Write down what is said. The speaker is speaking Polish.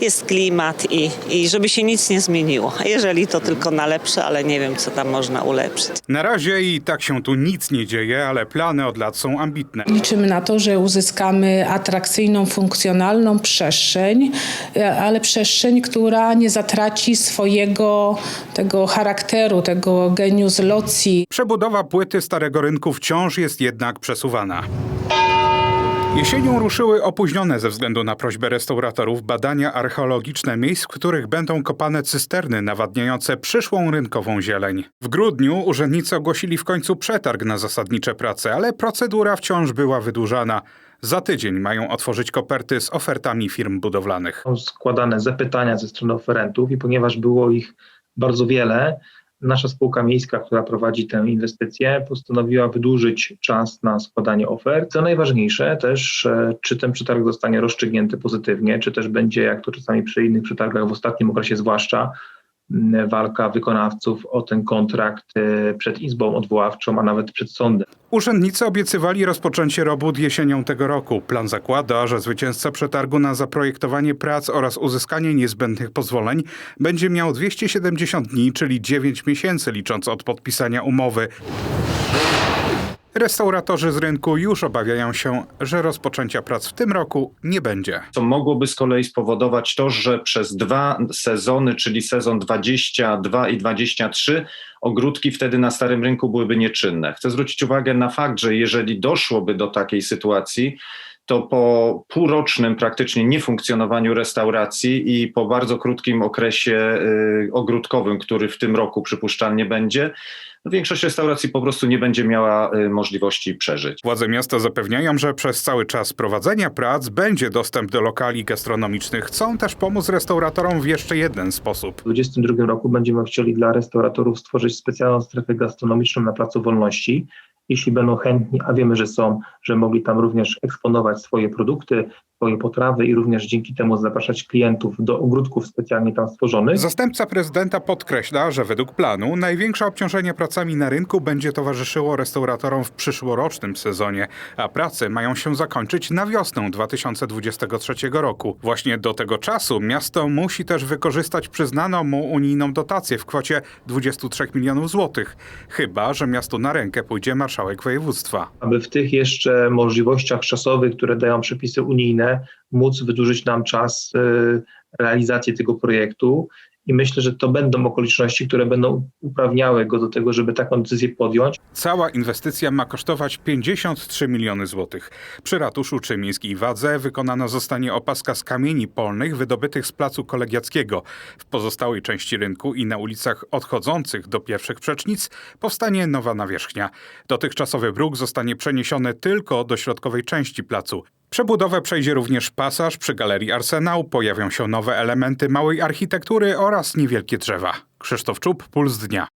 Jest klimat i, i żeby się nic nie zmieniło. Jeżeli to tylko na lepsze, ale nie wiem, co tam można ulepszyć. Na razie i tak się tu nic nie dzieje, ale plany od lat są ambitne. Liczymy na to, że uzyskamy atrakcyjną, funkcjonalną przestrzeń, e, ale przestrzeń, która nie zatraci swojego tego charakteru, tego genius loci. Przebudowa płyty Starego Rynku wciąż jest jednak przesuwana. Jesienią ruszyły opóźnione ze względu na prośbę restauratorów badania archeologiczne miejsc, w których będą kopane cysterny nawadniające przyszłą rynkową zieleń. W grudniu urzędnicy ogłosili w końcu przetarg na zasadnicze prace, ale procedura wciąż była wydłużana. Za tydzień mają otworzyć koperty z ofertami firm budowlanych. są składane zapytania ze strony oferentów i ponieważ było ich bardzo wiele, nasza spółka miejska, która prowadzi tę inwestycję, postanowiła wydłużyć czas na składanie ofert. Co najważniejsze też, e, czy ten przetarg zostanie rozstrzygnięty pozytywnie, czy też będzie, jak to czasami przy innych przetargach w ostatnim okresie zwłaszcza, walka wykonawców o ten kontrakt e, przed Izbą Odwoławczą, a nawet przed sądem. Urzędnicy obiecywali rozpoczęcie robót jesienią tego roku. Plan zakłada, że zwycięzca przetargu na zaprojektowanie prac oraz uzyskanie niezbędnych pozwoleń będzie miał 270 dni, czyli 9 miesięcy licząc od podpisania umowy. Restauratorzy z rynku już obawiają się, że rozpoczęcia prac w tym roku nie będzie. co mogłoby z kolei spowodować to, że przez dwa sezony, czyli sezon 22 i 23, ogródki wtedy na starym rynku byłyby nieczynne. Chcę zwrócić uwagę na fakt, że jeżeli doszłoby do takiej sytuacji, to po półrocznym praktycznie niefunkcjonowaniu restauracji i po bardzo krótkim okresie y, ogródkowym, który w tym roku przypuszczalnie będzie, no większość restauracji po prostu nie będzie miała y, możliwości przeżyć. Władze miasta zapewniają, że przez cały czas prowadzenia prac będzie dostęp do lokali gastronomicznych. Chcą też pomóc restauratorom w jeszcze jeden sposób. W 2022 roku będziemy chcieli dla restauratorów stworzyć specjalną strefę gastronomiczną na Placu Wolności. Jeśli będą chętni, a wiemy, że są, że mogli tam również eksponować swoje produkty, swoje potrawy i również dzięki temu zapraszać klientów do ogródków specjalnie tam stworzonych. Zastępca prezydenta podkreśla, że według planu największe obciążenie pracami na rynku będzie towarzyszyło restauratorom w przyszłorocznym sezonie, a prace mają się zakończyć na wiosnę 2023 roku. Właśnie do tego czasu miasto musi też wykorzystać przyznaną mu unijną dotację w kwocie 23 milionów złotych, chyba że miastu na rękę pójdzie marszałek województwa. aby w tych jeszcze możliwościach czasowych, które dają przepisy unijne, móc wydłużyć nam czas y, realizacji tego projektu. I myślę, że to będą okoliczności, które będą uprawniały go do tego, żeby taką decyzję podjąć. Cała inwestycja ma kosztować 53 miliony złotych. Przy ratuszu czy miejskiej wadze wykonana zostanie opaska z kamieni polnych wydobytych z placu kolegiackiego. W pozostałej części rynku i na ulicach odchodzących do pierwszych przecznic powstanie nowa nawierzchnia. Dotychczasowy bruk zostanie przeniesiony tylko do środkowej części placu. Przebudowę przejdzie również pasaż przy Galerii Arsenał, pojawią się nowe elementy małej architektury oraz niewielkie drzewa. Krzysztof Czub, Puls Dnia.